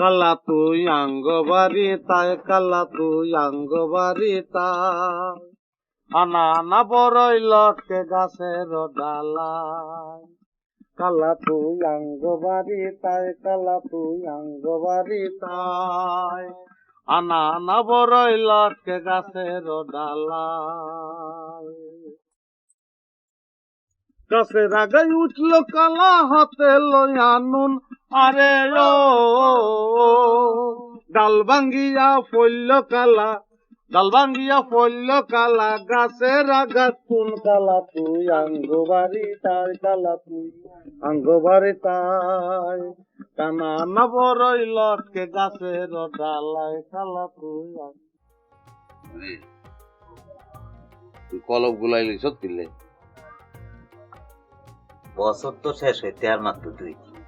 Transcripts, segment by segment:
কালা তুই আঙ্গবাড়ি, তাই কালা তুই আঙ্গবাড়ি তাই আনা আনা বড়ই লটকে গাছের ডালায়। কালা তুই আঙ্গবাড়ি, তাই কালা তুই আঙ্গবাড়ি তাই। আনা আনা বড়ই লটকে গাছের ডালায়। গাছের আগে উঠল কালা হাতে লইয়া নুন আরে ও ডাল ভাঙ্গিয়া ফইল কালা ডাল ভাঙ্গিয়া ফইল কালা গাছের আগাত কোন কালা তুই আঙ্গবাড়ি তাই কালা তুই আঙ্গবাড়ি তাই। কানা না বড়ই লটকে গাছের ডালায় কালা তুই আঙ্গ- তুই কলব গুলাই লিস কিনলে বছর তো শেষ হইতে আর মাত্র দুই দিন।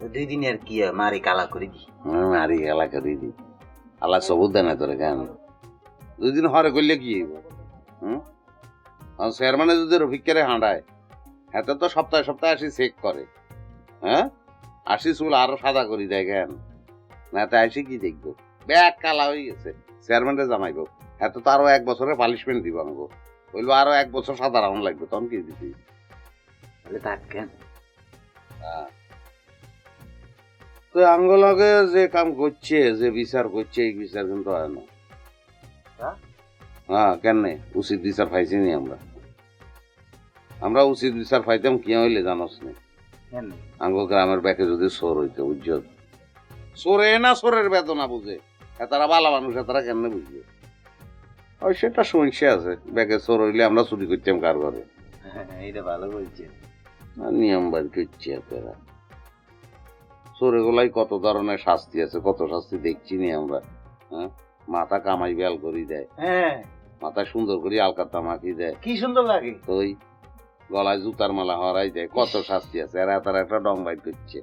দুই দিন আর কি হয়, মারি কালা করে দি মারি গেলা করে দি আল্লাহ সবুত দেয় না তোরে কেন। দুদিন হরে করলে কি হুম? চেয়ারম্যানে যদি রফিককে হাঁটায় এত তো সপ্তাহে সপ্তাহে আসি চেক করে। হ্যাঁ? আসি চুল আরও সাদা করি দেয় কেন না তো আসি কি দেখব? ব্যাগ কালা হয়ে গেছে। চেয়ারম্যানরে জানাইবো এত তো আরও এক বছরের পানিশমেন্ট দিব আমাকে বলব আরও এক বছর সাদা রাউন্ড লাগবে তখন কি দিবি তাহলে থাক কেন? তো আঙ্গলকে যে কাম করছে যে বিচার করছে এই বিচার কিন্তু হয় না। হ্যাঁ? হ্যাঁ কেন উচিত বিচার পাইছি নি আমরা। আমরা উচিত বিচার পাইতাম কি হইলে জানোস নি? কেন আঙ্গ গ্রামের ব্যাকে যদি সোর হইতো উজ্জ্বল সোরে না সোরের বেদনা বুঝে? এতারা ভালো মানুষ এতারা কেমনে বুঝবে? ওই সেটা শুনছে আছে ব্যাগে সোর হইলে আমরা চুরি করতাম কার ঘরে। এইটা ভালো বলছে নিয়ম বাড়ি করছে এতারা। সোরে গোলাই কত ধরনের শাস্তি আছে? কত শাস্তি দেখছি নি আমরা হ্যাঁ? মাথা কামাই বেল করি দেয়। হ্যাঁ। মাথা সুন্দর করে আলকাতা মাখি দেয়। কি সুন্দর লাগে? ওই গলায় জুতার মালা হরাই দেয়। কত শাস্তি আছে? এরা তার একটা ডং বাইট করছে।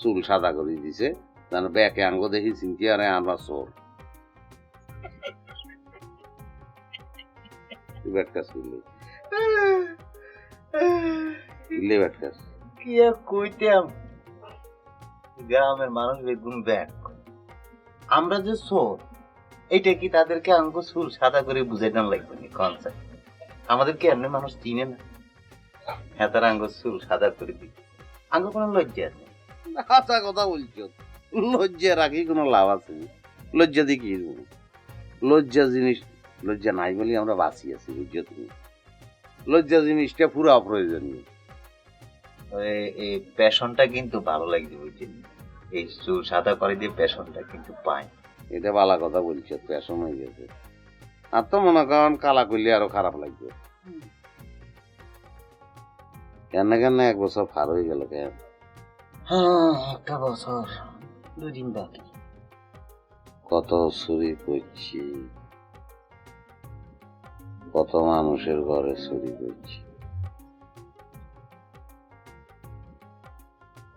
চুল সাদা করে দিছে। তার ব্যাকে আঙ্গ দেখি চিন্তি আরে আমরা চোর। কাজ করলি। কি আর কইতাম? গ্রামের মানুষ বেগুন ব্যাগ আমরা যে সোর এইটা কি তাদেরকে আঙ্গ চুল, সাদা করে বুঝাইতাম লাগবে না কনসেপ্ট আমাদেরকে এমনি মানুষ চিনে না? হ্যাঁ আঙ্গ চুল, সাদা করে দিই। আঙ্গ কোনো লজ্জা আছে? হাতা কথা বলছো। লজ্জা রাখি কোনো লাভ আছে লজ্জা দিয়ে কি লজ্জা জিনিস, লজ্জা নাই বলে আমরা বাঁচি আছি, বুঝছ তুমি? লজ্জা জিনিসটা পুরো অপ্রয়োজনীয়। এই- প্যাশনটা কিন্তু ভালো লাগছে বুঝছেন এই চুল সাদা করে দিয়ে প্যাশনটা কিন্তু পাই এটা বালা কথা বলছো পেশন হয়ে গেছে। আর তো মনে করেন কালা করলে আরও খারাপ লাগবে। কেন কেন এক বছর পার হয়ে গেল কেন? হ্যাঁ একটা বছর দুদিন বাকি। কত চুরি করছি। কত মানুষের ঘরে চুরি করছি।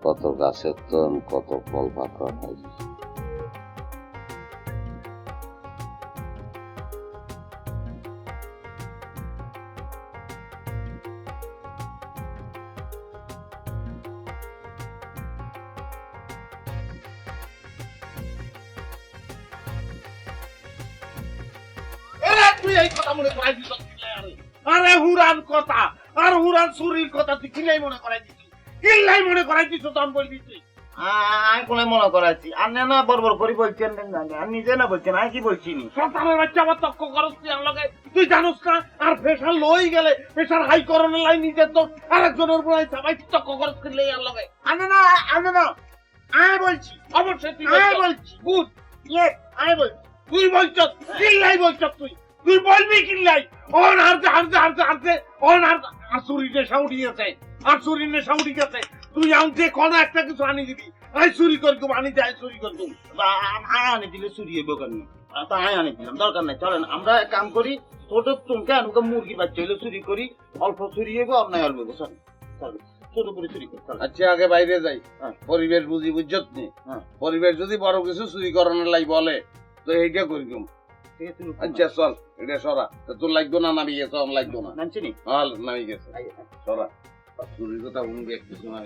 কত গাছের তন কত ফল খাইছি আরে তুই এই কথা মনে আরে, হুরান কথা, আর হুরান চুরির কথা তুই কিলাই মনে করাই দিছিস কিলাই মনে করাই দিছ তো আমি বলে দিচ্ছি আমি কোনে মনে করাচ্ছি আর না না বড় বড় করে বলছেন না আর নিজে না বলছেন আমি কি বলছি নি সন্তানের বাচ্চা আমার তক্ক করস তুই আমার তুই জানোস না আর প্রেশার লই গেলে প্রেশার হাই করণের লাই নিজের তো আরেকজনের উপর সবাই তক্ক করস কিনলে আর লগে আনে না আনে না আমি বলছি। অবশ্যই তুই আমি বলছি। গুড ইয়ে আমি বলছি। তুই কিল্লাই তুই। তুই বলবি কিল্লাই? অন হারতে হারতে হারতে হারতে অন হারতে আর চুরি নেশা উঠি গেছে আর চুরি নেশা উঠি গেছে তুই আমাকে কোন একটা কিছু আনি দিবি আই চুরি করি তুমি আনি যাই চুরি করি তুমি আমি আনে দিলে চুরি হইব কেন? তো আমি আনে দিলাম দরকার নাই চলেন আমরা এক কাম করি ছোট তুমি আনুকে মুরগি বাচ্চা হইলে চুরি করি অল্প চুরি হইব অন্যায় অল্প হইব চলেন চলেন ছোট করে চুরি করি আচ্ছা আগে বাইরে যাই। হ্যাঁ। পরিবেশ বুঝি বুঝছত নি? হ্যাঁ। পরিবেশ যদি বড় কিছু চুরি করানোর লাই বলে তো এইটা করি আচ্ছা চল এটা সরা। তা তোর লাগতো না নামি গেছে আমার লাগতো না। নামছি নি? হল নামি গেছে। সরা। চুরির কথা শুনবি একটু শোনা